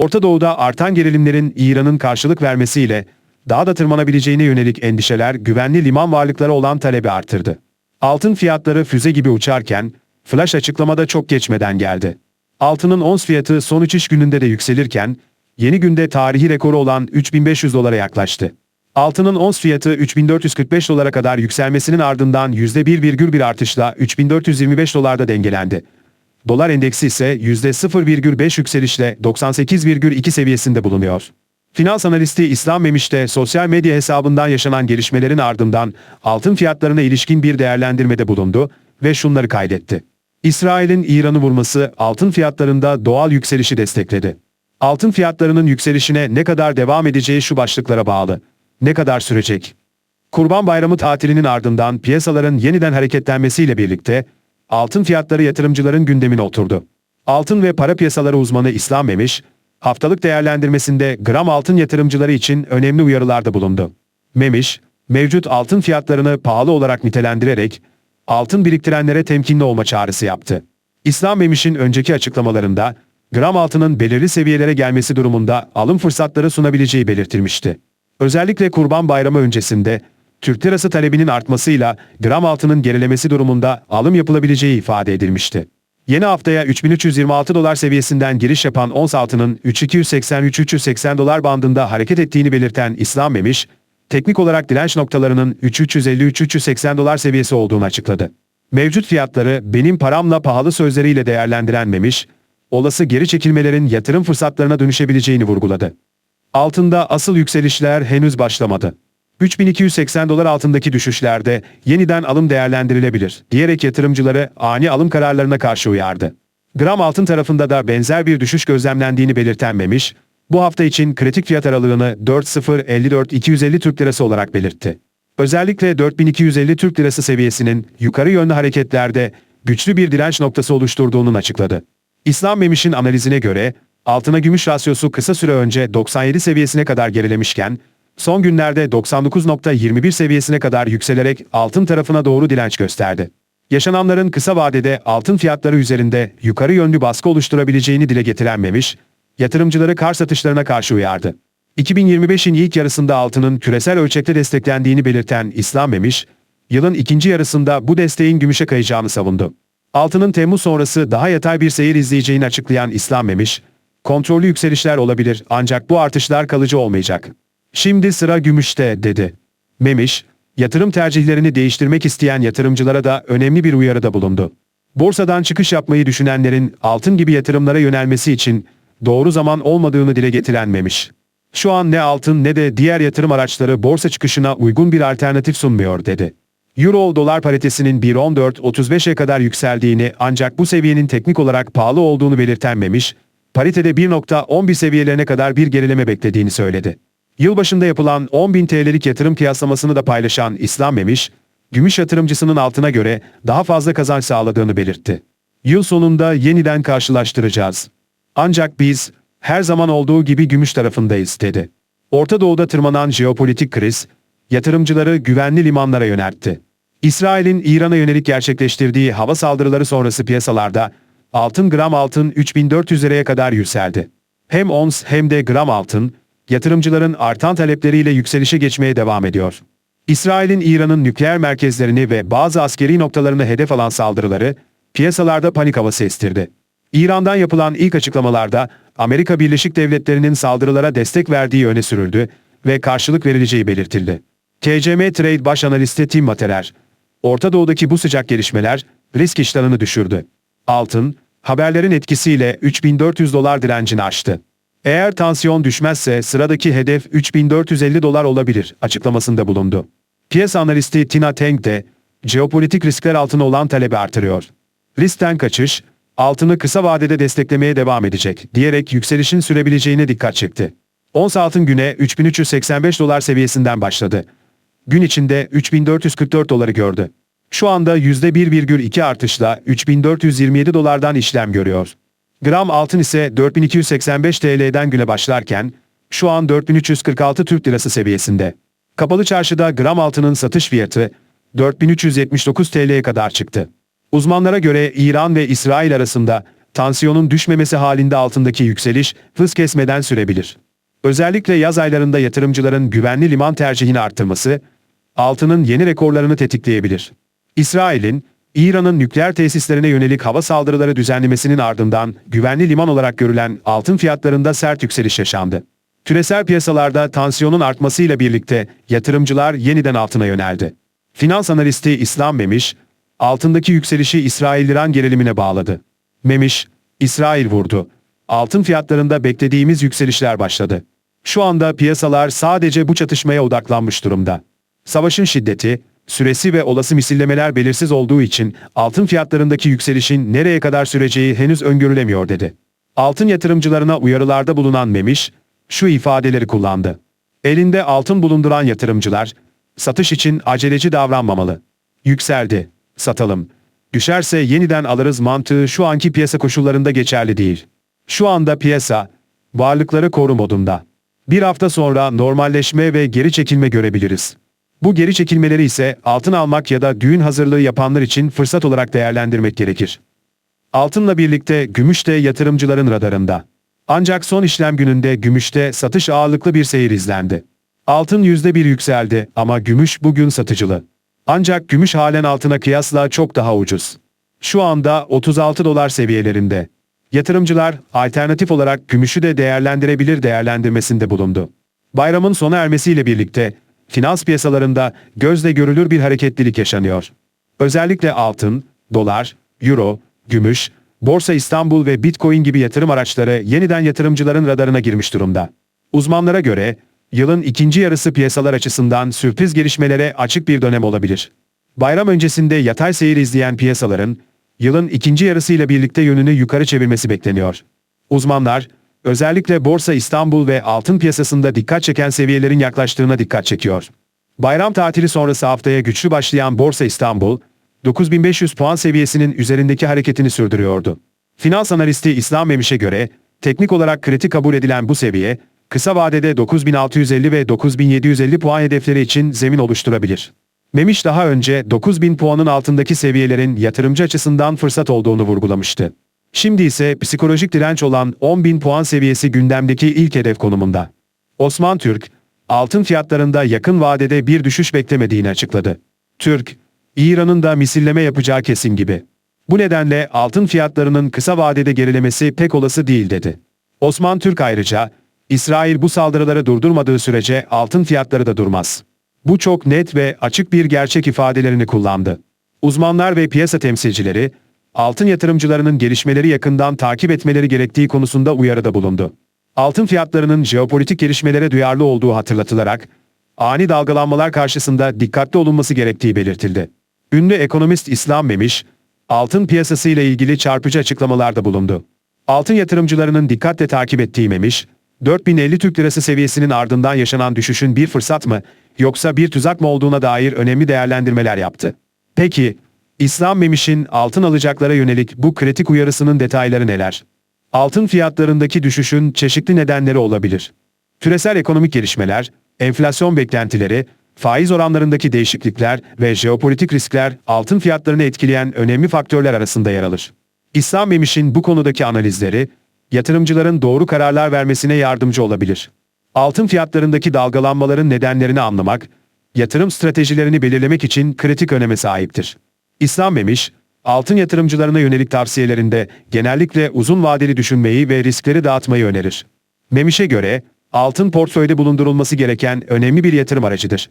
Orta Doğu'da artan gerilimlerin İran'ın karşılık vermesiyle daha da tırmanabileceğine yönelik endişeler güvenli liman varlıkları olan talebi artırdı. Altın fiyatları füze gibi uçarken flash açıklamada çok geçmeden geldi. Altının ons fiyatı son 3 iş gününde de yükselirken yeni günde tarihi rekoru olan 3500 dolara yaklaştı. Altının ons fiyatı 3445 dolara kadar yükselmesinin ardından %1,1 artışla 3425 dolarda dengelendi. Dolar endeksi ise %0,5 yükselişle 98,2 seviyesinde bulunuyor. Finans analisti İslam Memiş de sosyal medya hesabından yaşanan gelişmelerin ardından altın fiyatlarına ilişkin bir değerlendirmede bulundu ve şunları kaydetti. İsrail'in İran'ı vurması altın fiyatlarında doğal yükselişi destekledi. Altın fiyatlarının yükselişine ne kadar devam edeceği şu başlıklara bağlı. Ne kadar sürecek? Kurban Bayramı tatilinin ardından piyasaların yeniden hareketlenmesiyle birlikte altın fiyatları yatırımcıların gündemine oturdu. Altın ve para piyasaları uzmanı İslam Memiş, haftalık değerlendirmesinde gram altın yatırımcıları için önemli uyarılarda bulundu. Memiş, mevcut altın fiyatlarını pahalı olarak nitelendirerek altın biriktirenlere temkinli olma çağrısı yaptı. İslam Memiş'in önceki açıklamalarında gram altının belirli seviyelere gelmesi durumunda alım fırsatları sunabileceği belirtilmişti. Özellikle Kurban Bayramı öncesinde Türk lirası talebinin artmasıyla gram altının gerilemesi durumunda alım yapılabileceği ifade edilmişti. Yeni haftaya 3326 dolar seviyesinden giriş yapan ons altının 3283-380 dolar bandında hareket ettiğini belirten İslam Memiş, teknik olarak direnç noktalarının 3353-380 dolar seviyesi olduğunu açıkladı. Mevcut fiyatları benim paramla pahalı sözleriyle değerlendiren Memiş, olası geri çekilmelerin yatırım fırsatlarına dönüşebileceğini vurguladı. Altında asıl yükselişler henüz başlamadı. 3280 dolar altındaki düşüşlerde yeniden alım değerlendirilebilir diyerek yatırımcıları ani alım kararlarına karşı uyardı. Gram altın tarafında da benzer bir düşüş gözlemlendiğini belirten Memiş, bu hafta için kritik fiyat aralığını 4.054-250 Türk Lirası olarak belirtti. Özellikle 4250 Türk Lirası seviyesinin yukarı yönlü hareketlerde güçlü bir direnç noktası oluşturduğunu açıkladı. İslam Memiş'in analizine göre altına gümüş rasyosu kısa süre önce 97 seviyesine kadar gerilemişken, son günlerde 99.21 seviyesine kadar yükselerek altın tarafına doğru direnç gösterdi. Yaşananların kısa vadede altın fiyatları üzerinde yukarı yönlü baskı oluşturabileceğini dile getiren Memiş, yatırımcıları kar satışlarına karşı uyardı. 2025'in ilk yarısında altının küresel ölçekte desteklendiğini belirten İslam Memiş, yılın ikinci yarısında bu desteğin gümüşe kayacağını savundu. Altının Temmuz sonrası daha yatay bir seyir izleyeceğini açıklayan İslam Memiş, kontrollü yükselişler olabilir ancak bu artışlar kalıcı olmayacak. Şimdi sıra gümüşte, dedi. Memiş, yatırım tercihlerini değiştirmek isteyen yatırımcılara da önemli bir uyarıda bulundu. Borsadan çıkış yapmayı düşünenlerin altın gibi yatırımlara yönelmesi için doğru zaman olmadığını dile getiren Memiş. Şu an ne altın ne de diğer yatırım araçları borsa çıkışına uygun bir alternatif sunmuyor, dedi. Euro dolar paritesinin 1.14.35'e kadar yükseldiğini ancak bu seviyenin teknik olarak pahalı olduğunu belirten Memiş, paritede 1.11 seviyelerine kadar bir gerileme beklediğini söyledi. Yılbaşında yapılan 10.000 TL'lik yatırım kıyaslamasını da paylaşan İslam Memiş, gümüş yatırımcısının altına göre daha fazla kazanç sağladığını belirtti. Yıl sonunda yeniden karşılaştıracağız. Ancak biz her zaman olduğu gibi gümüş tarafındayız dedi. Orta Doğu'da tırmanan jeopolitik kriz, yatırımcıları güvenli limanlara yöneltti. İsrail'in İran'a yönelik gerçekleştirdiği hava saldırıları sonrası piyasalarda altın gram altın 3400 liraya kadar yükseldi. Hem ons hem de gram altın, yatırımcıların artan talepleriyle yükselişe geçmeye devam ediyor. İsrail'in İran'ın nükleer merkezlerini ve bazı askeri noktalarını hedef alan saldırıları piyasalarda panik havası estirdi. İran'dan yapılan ilk açıklamalarda Amerika Birleşik Devletleri'nin saldırılara destek verdiği öne sürüldü ve karşılık verileceği belirtildi. KCM Trade Baş Analisti Tim Materer, Orta Doğu'daki bu sıcak gelişmeler risk iştahını düşürdü. Altın, haberlerin etkisiyle 3400 dolar direncini aştı. Eğer tansiyon düşmezse sıradaki hedef 3450 dolar olabilir açıklamasında bulundu. Piyasa analisti Tina Teng de jeopolitik riskler altına olan talebi artırıyor. Riskten kaçış, altını kısa vadede desteklemeye devam edecek diyerek yükselişin sürebileceğine dikkat çekti. Ons altın güne 3385 dolar seviyesinden başladı. Gün içinde 3444 doları gördü. Şu anda %1,2 artışla 3427 dolardan işlem görüyor. Gram altın ise 4285 TL'den güne başlarken şu an 4346 Türk Lirası seviyesinde. Kapalı çarşıda gram altının satış fiyatı 4379 TL'ye kadar çıktı. Uzmanlara göre İran ve İsrail arasında tansiyonun düşmemesi halinde altındaki yükseliş hız kesmeden sürebilir. Özellikle yaz aylarında yatırımcıların güvenli liman tercihini arttırması, altının yeni rekorlarını tetikleyebilir. İsrail'in, İran'ın nükleer tesislerine yönelik hava saldırıları düzenlemesinin ardından güvenli liman olarak görülen altın fiyatlarında sert yükseliş yaşandı. Küresel piyasalarda tansiyonun artmasıyla birlikte yatırımcılar yeniden altına yöneldi. Finans analisti İslam Memiş, altındaki yükselişi İsrail-İran gerilimine bağladı. Memiş, İsrail vurdu. Altın fiyatlarında beklediğimiz yükselişler başladı. Şu anda piyasalar sadece bu çatışmaya odaklanmış durumda. Savaşın şiddeti, süresi ve olası misillemeler belirsiz olduğu için altın fiyatlarındaki yükselişin nereye kadar süreceği henüz öngörülemiyor dedi. Altın yatırımcılarına uyarılarda bulunan Memiş, şu ifadeleri kullandı. Elinde altın bulunduran yatırımcılar, satış için aceleci davranmamalı. Yükseldi, satalım. Düşerse yeniden alırız mantığı şu anki piyasa koşullarında geçerli değil. Şu anda piyasa, varlıkları koru modunda. Bir hafta sonra normalleşme ve geri çekilme görebiliriz. Bu geri çekilmeleri ise altın almak ya da düğün hazırlığı yapanlar için fırsat olarak değerlendirmek gerekir. Altınla birlikte gümüş de yatırımcıların radarında. Ancak son işlem gününde gümüşte satış ağırlıklı bir seyir izlendi. Altın %1 yükseldi ama gümüş bugün satıcılı. Ancak gümüş halen altına kıyasla çok daha ucuz. Şu anda 36 dolar seviyelerinde. Yatırımcılar alternatif olarak gümüşü de değerlendirebilir değerlendirmesinde bulundu. Bayramın sona ermesiyle birlikte finans piyasalarında gözle görülür bir hareketlilik yaşanıyor. Özellikle altın, dolar, euro, gümüş, Borsa İstanbul ve Bitcoin gibi yatırım araçları yeniden yatırımcıların radarına girmiş durumda. Uzmanlara göre yılın ikinci yarısı piyasalar açısından sürpriz gelişmelere açık bir dönem olabilir. Bayram öncesinde yatay seyir izleyen piyasaların yılın ikinci yarısıyla birlikte yönünü yukarı çevirmesi bekleniyor. Uzmanlar, özellikle Borsa İstanbul ve altın piyasasında dikkat çeken seviyelerin yaklaştığına dikkat çekiyor. Bayram tatili sonrası haftaya güçlü başlayan Borsa İstanbul, 9500 puan seviyesinin üzerindeki hareketini sürdürüyordu. Finans analisti İslam Memiş'e göre, teknik olarak kritik kabul edilen bu seviye, kısa vadede 9650 ve 9750 puan hedefleri için zemin oluşturabilir. Memiş daha önce 9000 puanın altındaki seviyelerin yatırımcı açısından fırsat olduğunu vurgulamıştı. Şimdi ise psikolojik direnç olan 10.000 puan seviyesi gündemdeki ilk hedef konumunda. Osman Türk, altın fiyatlarında yakın vadede bir düşüş beklemediğini açıkladı. Türk, İran'ın da misilleme yapacağı kesin gibi. Bu nedenle altın fiyatlarının kısa vadede gerilemesi pek olası değil dedi. Osman Türk ayrıca, İsrail bu saldırıları durdurmadığı sürece altın fiyatları da durmaz. Bu çok net ve açık bir gerçek ifadelerini kullandı. Uzmanlar ve piyasa temsilcileri, altın yatırımcılarının gelişmeleri yakından takip etmeleri gerektiği konusunda uyarıda bulundu. Altın fiyatlarının jeopolitik gelişmelere duyarlı olduğu hatırlatılarak, ani dalgalanmalar karşısında dikkatli olunması gerektiği belirtildi. Ünlü ekonomist İslam Memiş, altın piyasası ile ilgili çarpıcı açıklamalarda bulundu. Altın yatırımcılarının dikkatle takip ettiği Memiş, 4050 Türk Lirası seviyesinin ardından yaşanan düşüşün bir fırsat mı, yoksa bir tuzak mı olduğuna dair önemli değerlendirmeler yaptı. Peki, İslam Memiş'in altın alacaklara yönelik bu kritik uyarısının detayları neler? Altın fiyatlarındaki düşüşün çeşitli nedenleri olabilir. Küresel ekonomik gelişmeler, enflasyon beklentileri, faiz oranlarındaki değişiklikler ve jeopolitik riskler altın fiyatlarını etkileyen önemli faktörler arasında yer alır. İslam Memiş'in bu konudaki analizleri, yatırımcıların doğru kararlar vermesine yardımcı olabilir. Altın fiyatlarındaki dalgalanmaların nedenlerini anlamak, yatırım stratejilerini belirlemek için kritik öneme sahiptir. İslam Memiş, altın yatırımcılarına yönelik tavsiyelerinde genellikle uzun vadeli düşünmeyi ve riskleri dağıtmayı önerir. Memiş'e göre, altın portföyde bulundurulması gereken önemli bir yatırım aracıdır.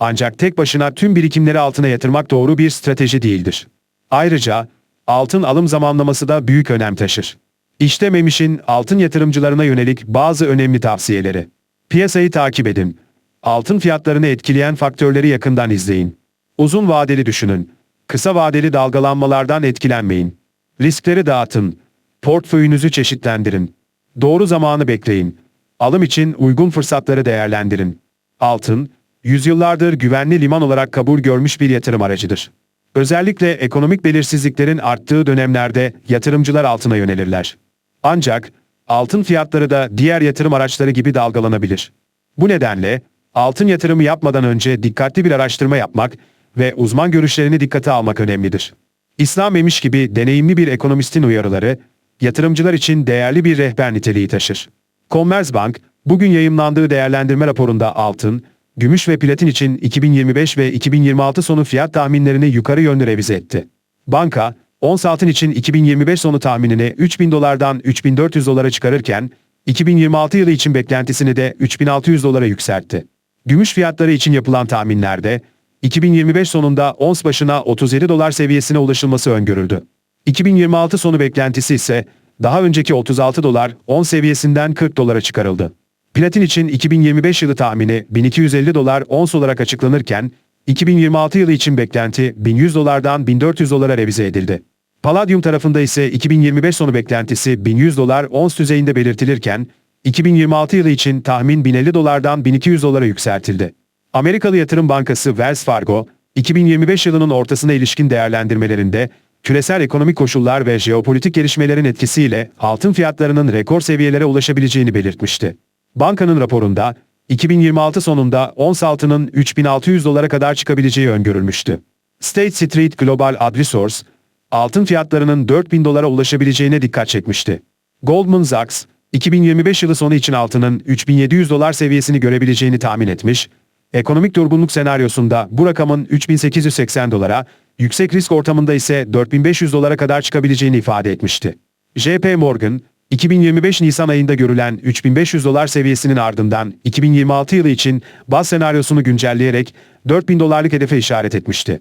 Ancak tek başına tüm birikimleri altına yatırmak doğru bir strateji değildir. Ayrıca, altın alım zamanlaması da büyük önem taşır. İşte Memiş'in altın yatırımcılarına yönelik bazı önemli tavsiyeleri. Piyasayı takip edin. Altın fiyatlarını etkileyen faktörleri yakından izleyin. Uzun vadeli düşünün. Kısa vadeli dalgalanmalardan etkilenmeyin. Riskleri dağıtın. Portföyünüzü çeşitlendirin. Doğru zamanı bekleyin. Alım için uygun fırsatları değerlendirin. Altın, yüzyıllardır güvenli liman olarak kabul görmüş bir yatırım aracıdır. Özellikle ekonomik belirsizliklerin arttığı dönemlerde yatırımcılar altına yönelirler. Ancak altın fiyatları da diğer yatırım araçları gibi dalgalanabilir. Bu nedenle altın yatırımı yapmadan önce dikkatli bir araştırma yapmak ve uzman görüşlerini dikkate almak önemlidir. İslam Memiş gibi deneyimli bir ekonomistin uyarıları, yatırımcılar için değerli bir rehber niteliği taşır. Commerzbank, bugün yayımlandığı değerlendirme raporunda altın, gümüş ve platin için 2025 ve 2026 sonu fiyat tahminlerini yukarı yönlü revize etti. Banka, ons altın için 2025 sonu tahminini 3000 dolardan 3400 dolara çıkarırken, 2026 yılı için beklentisini de 3600 dolara yükseltti. Gümüş fiyatları için yapılan tahminlerde, 2025 sonunda ons başına 37 dolar seviyesine ulaşılması öngörüldü. 2026 sonu beklentisi ise daha önceki 36 dolar 10 seviyesinden 40 dolara çıkarıldı. Platin için 2025 yılı tahmini 1250 dolar ons olarak açıklanırken 2026 yılı için beklenti 1100 dolardan 1400 dolara revize edildi. Palladium tarafında ise 2025 sonu beklentisi 1100 dolar ons düzeyinde belirtilirken 2026 yılı için tahmin 1050 dolardan 1200 dolara yükseltildi. Amerikalı yatırım bankası Wells Fargo, 2025 yılının ortasına ilişkin değerlendirmelerinde küresel ekonomik koşullar ve jeopolitik gelişmelerin etkisiyle altın fiyatlarının rekor seviyelere ulaşabileceğini belirtmişti. Bankanın raporunda 2026 sonunda ons altının 3600 dolara kadar çıkabileceği öngörülmüştü. State Street Global Advisors, altın fiyatlarının 4000 dolara ulaşabileceğine dikkat çekmişti. Goldman Sachs, 2025 yılı sonu için altının 3700 dolar seviyesini görebileceğini tahmin etmiş, ekonomik durgunluk senaryosunda bu rakamın 3880 dolara, yüksek risk ortamında ise 4500 dolara kadar çıkabileceğini ifade etmişti. JP Morgan, 2025 Nisan ayında görülen 3500 dolar seviyesinin ardından 2026 yılı için baz senaryosunu güncelleyerek 4000 dolarlık hedefe işaret etmişti.